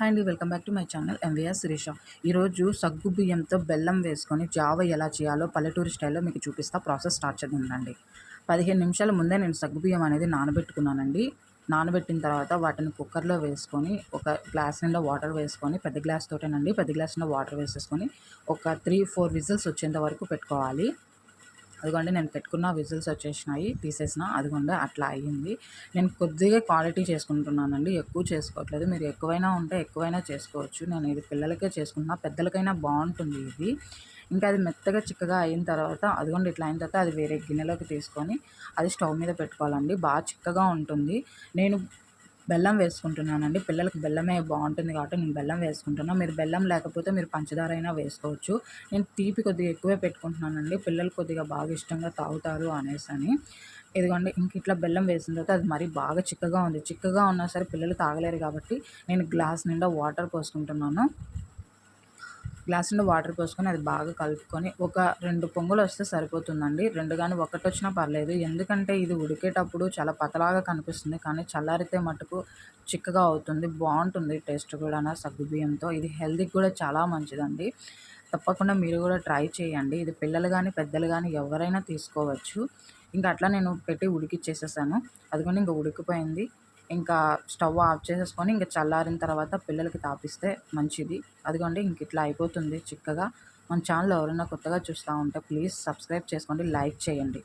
Hi అండి welcome back to my channel MVR Sirisha ఈరోజు సగ్గు బియ్యంతో బెల్లం వేసుకొని జావ ఎలా చేయాలో పల్లెటూరు స్టైల్లో మీకు చూపిస్తా ప్రాసెస్ స్టార్ట్ చేద్దామండి పదిహేను నిమిషాల ముందే నేను సగ్గు బియ్యం అనేది నానబెట్టుకున్నానండి. నానబెట్టిన తర్వాత వాటిని కుక్కర్లో వేసుకొని ఒక గ్లాస్ నిండా వాటర్ వేసుకొని పెద్ద గ్లాస్ తోటేనండి పెద్ద గ్లాస్ నిండా వాటర్ వేసేసుకొని ఒక త్రీ ఫోర్ విజిల్స్ వచ్చేంత వరకు పెట్టుకోవాలి. అదిగోండి నేను పెట్టుకున్న విజిల్స్ వచ్చేసినాయి తీసేసిన అదిగోండి అట్లా అయ్యింది. నేను కొద్దిగా క్వాలిటీ చేసుకుంటున్నానండి ఎక్కువ చేసుకోవట్లేదు. మీరు ఎక్కువైనా ఉంటే ఎక్కువైనా చేసుకోవచ్చు. నేను ఇది పిల్లలకే చేసుకున్నా పెద్దలకైనా బాగుంటుంది ఇది. ఇంకా అది మెత్తగా చిక్కగా అయిన తర్వాత అదిగోండి ఇట్లా అయిన తర్వాత అది వేరే గిన్నెలోకి తీసుకొని అది స్టవ్ మీద పెట్టుకోవాలండి. బాగా చిక్కగా ఉంటుంది. నేను బెల్లం వేసుకుంటున్నానండి. పిల్లలకి బెల్లమే బాగుంటుంది కాబట్టి నేను బెల్లం వేసుకుంటున్నాను మీరు బెల్లం లేకపోతే మీరు పంచదార అయినా వేసుకోవచ్చు. నేను తీపి కొద్దిగా ఎక్కువే పెట్టుకుంటున్నానండి. పిల్లలు కొద్దిగా బాగా ఇష్టంగా తాగుతారు అనేసి అని ఇదిగోండి ఇంక ఇట్లా బెల్లం వేసిన తర్వాత అది మరీ బాగా చిక్కగా ఉంది. చిక్కగా ఉన్నా సరే పిల్లలు తాగలేరు కాబట్టి నేను గ్లాస్ నిండా వాటర్ పోసుకుంటున్నాను. గ్లాసులో వాటర్ పోసుకొని అది బాగా కలుపుకొని ఒక రెండు పొంగులు వస్తే సరిపోతుందండి. రెండు కానీ ఒకటి వచ్చినా పర్లేదు. ఎందుకంటే ఇది ఉడికేటప్పుడు చాలా పతలాగా కనిపిస్తుంది. కానీ చల్లారితే మటుకు చిక్కగా అవుతుంది. బాగుంటుంది టేస్ట్ కూడా సగ్గుబియ్యంతో ఇది హెల్తీకి కూడా చాలా మంచిదండి. తప్పకుండా మీరు కూడా ట్రై చేయండి. ఇది పిల్లలు కానీ పెద్దలు కానీ ఎవరైనా తీసుకోవచ్చు. ఇంకా అట్లా నేను పెట్టి ఉడికిచ్చేసేసాను. అది కూడా ఇంకా ఉడికిపోయింది. ఇంకా స్టవ్ ఆఫ్ చేసేసుకొని ఇంకా చల్లారిన తర్వాత పిల్లలకి తాపిస్తే మంచిది. అదిగోండి ఇంక ఇట్లా అయిపోతుంది చిక్కగా. మన ఛానల్ ఎవరైనా కొత్తగా చూస్తూ ఉంటే ప్లీజ్ సబ్స్క్రైబ్ చేసుకోండి లైక్ చేయండి.